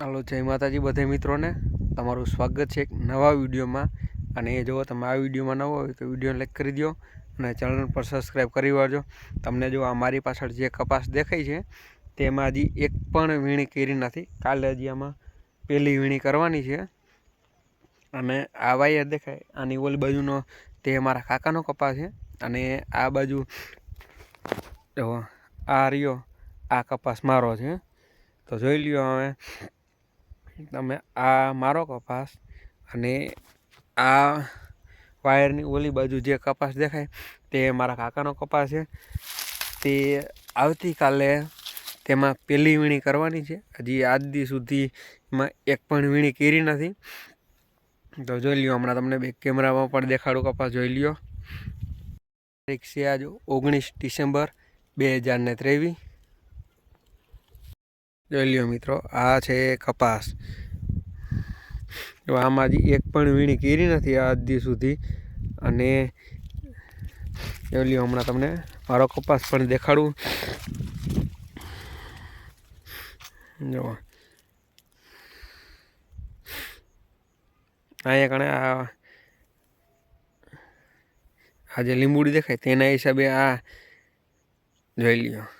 હાલો, જય માતાજી બધે મિત્રોને. તમારું સ્વાગત છે એક નવા વિડીયોમાં. અને એ જો તમે આ વિડીયોમાં નવો હોય તો વીડિયો લાઈક કરી દો અને ચેનલ પર સબસ્ક્રાઈબ કરી વાળજો. તમને જો મારી પાછળ જે કપાસ દેખાય છે, તેમાં હજી એક પણ વીણી કરી નથી. કાલે હજી આમાં પહેલી વીણી કરવાની છે. અને આ વાયર દેખાય, આની ઓલી બાજુનો તે મારા કાકાનો કપાસ છે. અને આ બાજુ આ રહ્યો, આ કપાસ મારો છે. તો જોઈ લ્યો હવે. તમે આ મારો કપાસ અને આ વાયરની ઓલી બાજુ જે કપાસ દેખાય, તે મારા કાકાનો કપાસ છે. તે આવતીકાલે તેમાં પહેલી વીણી કરવાની છે. હજી આજ દી સુધીમાં એક પણ વીણી કરી નથી. તો જોઈ લ્યો, હમણાં તમને બે કેમેરામાં પણ દેખાડું કપાસ, જોઈ લ્યો. તારીખ છે આજ ઓગણીસ ડિસેમ્બર બે હજાર ને ત્રેવીસ. જોઈ લ્યો મિત્રો, આ છે કપાસ. આમાં હજી એક પણ વીણી કરી નથી આજ દી સુધી. અને જોઈ લ્યો, હમણાં તમને મારો કપાસ પણ દેખાડું. જો. અહીંયા કણે આ આ જે લીંબુડી દેખાય તેના હિસાબે આ જોઈ લ્યો.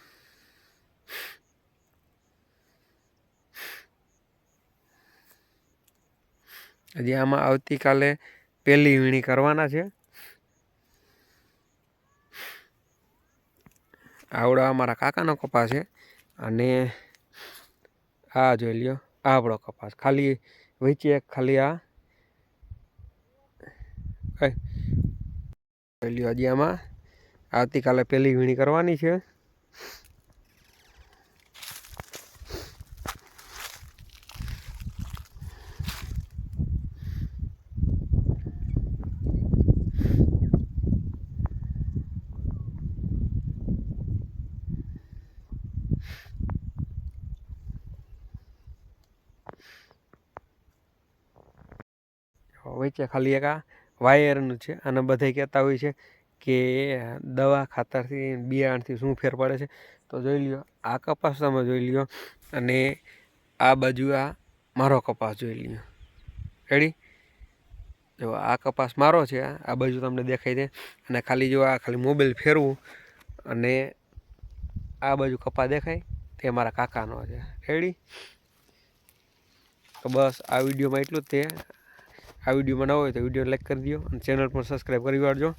હજી આમાં આવતીકાલે પહેલી વીણી કરવાના છે. આવડો અમારા કાકાનો કપાસ છે અને આ જોઈ લ્યો, આ આપણો કપાસ. ખાલી વેચીએ ખાલી આ. જોઈ લ્યો હજી આમાં. આવતીકાલે પહેલી વીણી કરવાની છે. વચ્ચે ખાલી એક આ વાયરનું છે. અને બધા કહેતા હોય છે કે દવા ખાતરથી બિયારણથી શું ફેર પડે છે. તો જોઈ લ્યો, આ કપાસ તમે જોઈ લ્યો અને આ બાજુ આ મારો કપાસ જોઈ લ્યો. રેડી જો આ કપાસ મારો છે, આ બાજુ તમને દેખાય છે. અને ખાલી જો આ ખાલી મોબાઈલ ફેરવું અને આ બાજુ કપા દેખાય, તે મારા કાકાનો છે. રેડી તો બસ આ વિડીયોમાં એટલું જ તે. આ વિડીયોમાં ન હોય તો વીડિયો લાઈક કરી દો અને ચેનલ પણ સબસ્ક્રાઈબ કરી વાળજો.